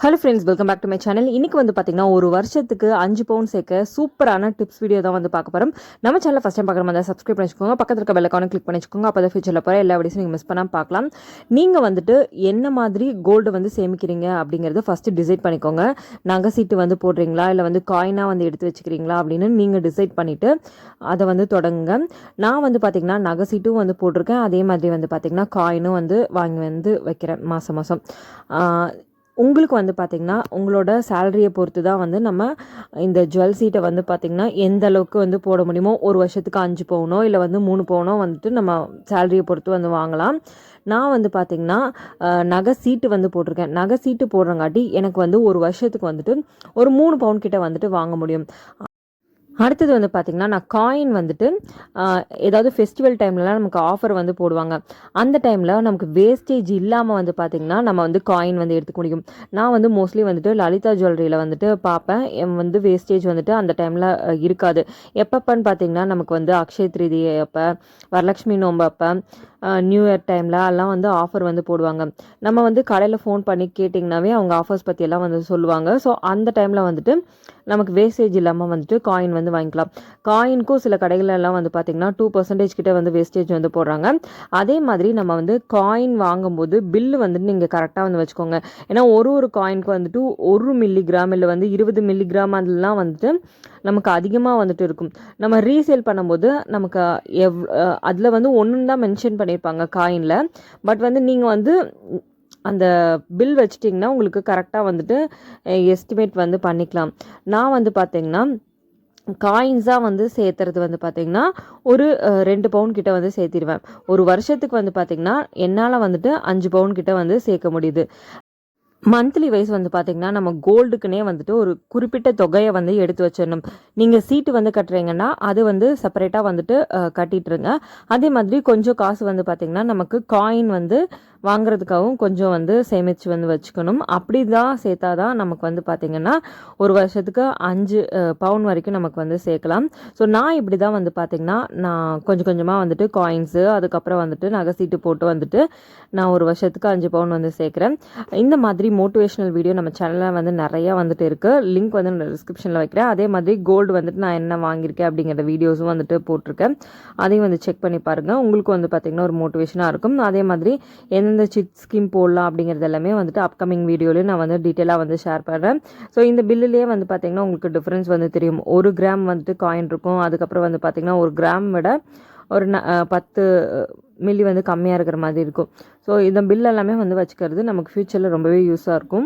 Hello friends welcome back to my channel இன்னைக்கு வந்து பார்த்தீங்கன்னா ஒரு வருஷத்துக்கு அஞ்சு பவுன் சேர்க்க சூப்பரான டிப்ஸ் வீடியோ தான் வந்து பார்க்க போகிறோம் நம்ம சேனல் ஃபஸ்ட் டைம் பார்க்குற மாதிரி சப்ஸ்கிரைப் பண்ணிச்சுக்கோங்க. பக்கத்தில் இருக்க பெல்லைக்கான கிளிக் பண்ணிக்கோங்க அப்போ தான் ஃபியூச்சரில் போகிற எல்லா வீடியோஸும் நீங்கள் மிஸ் பண்ணாமல் பார்க்கலாம். நீங்கள் வந்துட்டு என்ன மாதிரி கோல்டு வந்து சேமிக்கிறீங்க அப்படிங்கிறத ஃபஸ்ட்டு டிசைட் பண்ணிக்கோங்க. நகை சீட்டு வந்து போடுறீங்களா? இல்லை வந்து காயினாக வந்து எடுத்து வச்சுக்கிறீங்களா? அப்படின்னு நீங்கள் டிசைட் பண்ணிவிட்டு அதை வந்து தொடங்குங்க. நான் வந்து பார்த்திங்கன்னா நகை சீட்டும் வந்து போட்டிருக்கேன். அதே மாதிரி வந்து பார்த்திங்கன்னா காயினும் வந்து வாங்கி வந்து வைக்கிறேன் மாதம் மாதம் உங்களுக்கு வந்து பார்த்திங்கன்னா உங்களோட சேலரியை பொறுத்து தான் வந்து நம்ம இந்த ஜுவல் சீட்டை வந்து பார்த்திங்கன்னா எந்த அளவுக்கு வந்து போட முடியுமோ ஒரு வருஷத்துக்கு அஞ்சு பவுனோ இல்லை வந்து மூணு பவுனோ வந்துட்டு நம்ம சேலரியை பொறுத்து வந்து வாங்கலாம். நான் வந்து பார்த்திங்கன்னா நகை சீட்டு வந்து போட்டிருக்கேன். நகை சீட்டு போடுறங்காட்டி எனக்கு வந்து ஒரு வருஷத்துக்கு வந்துட்டு ஒரு மூணு பவுன் கிட்ட வந்துட்டு வாங்க முடியும். அடுத்தது வந்து பார்த்திங்கன்னா நான் காயின் வந்துட்டு ஏதாவது ஃபெஸ்டிவல் டைம்லலாம் நமக்கு ஆஃபர் வந்து போடுவாங்க. அந்த டைமில் நமக்கு வேஸ்டேஜ் இல்லாமல் வந்து பார்த்திங்கன்னா நம்ம வந்து காயின் வந்து எடுத்துக்க முடியும். நான் வந்து மோஸ்ட்லி வந்துட்டு லலிதா ஜுவல்லரியில் வந்துட்டு பார்ப்பேன் என் வந்து வேஸ்டேஜ் வந்துட்டு அந்த டைமில் இருக்காது. எப்பப்பன்னு பார்த்திங்கன்னா நமக்கு வந்து அக்ஷய திருதி அப்போ வரலட்சுமி நோம்பு அப்போ நியூ இயர் டைமில் எல்லாம் வந்து ஆஃபர் வந்து போடுவாங்க. நம்ம வந்து கடையில் ஃபோன் பண்ணி கேட்டிங்கனாவே அவங்க ஆஃபர்ஸ் பற்றியெல்லாம் வந்து சொல்லுவாங்க. ஸோ அந்த டைமில் வந்துட்டு நமக்கு வேஸ்டேஜ் இல்லாமல் வந்துட்டு காயின் வந்து வாங்கிக்கலாம். காயினுக்கும் சில கடைகளெல்லாம் வந்து பார்த்திங்கன்னா டூ பர்சன்டேஜ் கிட்டே வந்து வேஸ்டேஜ் வந்து போடுறாங்க. அதே மாதிரி நம்ம வந்து காயின் வாங்கும்போது பில்லு வந்துட்டு நீங்கள் கரெக்டாக வந்து வச்சுக்கோங்க. ஏன்னா ஒரு ஒரு காயினுக்கு வந்துட்டு ஒரு மில்லிகிராம் இல்லை வந்து இருபது மில்லிகிராம் அதெல்லாம் வந்துட்டு நமக்கு அதிகமாக வந்துட்டு இருக்கும். நம்ம ரீசேல் பண்ணும்போது நமக்கு எவ் அதில் வந்து ஒன்று தான் மென்ஷன் பண்ணியிருப்பாங்க காயினில் பட் வந்து நீங்கள் வந்து அந்த பில் வச்சிட்டிங்கன்னா உங்களுக்கு கரெக்டாக வந்துட்டு எஸ்டிமேட் வந்து பண்ணிக்கலாம். நான் வந்து பார்த்தீங்கன்னா காயின்ஸாக வந்து சேர்த்துறது வந்து பார்த்திங்கன்னா ஒரு ரெண்டு பவுன் கிட்ட வந்து சேர்த்திடுவேன். ஒரு வருஷத்துக்கு வந்து பார்த்திங்கன்னா என்னால் வந்துட்டு அஞ்சு பவுன் கிட்ட வந்து சேர்க்க முடியுது. மந்த்லி வைஸ் வந்து பார்த்தீங்கன்னா நம்ம கோல்டுக்குனே வந்துட்டு ஒரு குறிப்பிட்ட தொகையை வந்து எடுத்து வச்சிடணும். நீங்கள் சீட்டு வந்து கட்டுறீங்கன்னா அது வந்து செப்பரேட்டாக வந்துட்டு கட்டிட்டுருங்க. அதே மாதிரி கொஞ்சம் காசு வந்து பார்த்தீங்கன்னா நமக்கு காயின் வந்து வாங்குறதுக்காகவும் கொஞ்சம் வந்து சேமித்து வந்து வச்சுக்கணும். அப்படி தான் சேர்த்தா தான் நமக்கு வந்து பார்த்திங்கன்னா ஒரு வருஷத்துக்கு அஞ்சு பவுன் வரைக்கும் நமக்கு வந்து சேர்க்கலாம். ஸோ நான் இப்படி தான் வந்து பார்த்திங்கன்னா நான் கொஞ்சம் கொஞ்சமாக வந்துட்டு காயின்ஸு அதுக்கப்புறம் வந்துட்டு நகை சீட்டு போட்டு வந்துட்டு நான் ஒரு வருஷத்துக்கு அஞ்சு பவுன் வந்து சேர்க்குறேன். இந்த மாதிரி மோட்டிவேஷனல் வீடியோ நம்ம சேனலில் வந்து நிறையா வந்துட்டு இருக்குது லிங்க் வந்து நான் டிஸ்கிரிப்ஷனில் வைக்கிறேன். அதே மாதிரி கோல்டு வந்துட்டு நான் என்ன வாங்கியிருக்கேன் அப்படிங்கிற வீடியோஸும் வந்துட்டு போட்டிருக்கேன். அதையும் வந்து செக் பண்ணி பாருங்கள் உங்களுக்கு வந்து பார்த்திங்கன்னா ஒரு மோட்டிவேஷனாக இருக்கும். அதே மாதிரி எந்த எந்தெந்த சிட் ஸ்கீம் போடலாம் அப்படிங்கிறது எல்லாமே வந்துட்டு அப்கமிங் வீடியோலேயும் நான் வந்து டீட்டெயிலாக வந்து ஷேர் பண்ணுறேன் ஸோ இந்த பில்லுலேயே வந்து பார்த்திங்கன்னா உங்களுக்கு டிஃப்ரென்ஸ் வந்து தெரியும். ஒரு கிராம் வந்துட்டு காயின் இருக்கும். அதுக்கப்புறம் வந்து பார்த்திங்கன்னா ஒரு கிராம் விட ஒரு ந பத்து மில்லி வந்து கம்மியாக இருக்கிற மாதிரி இருக்கும். ஸோ இந்த பில் எல்லாமே வந்து வச்சுக்கிறது நமக்கு ஃப்யூச்சரில் ரொம்பவே யூஸாக இருக்கும்.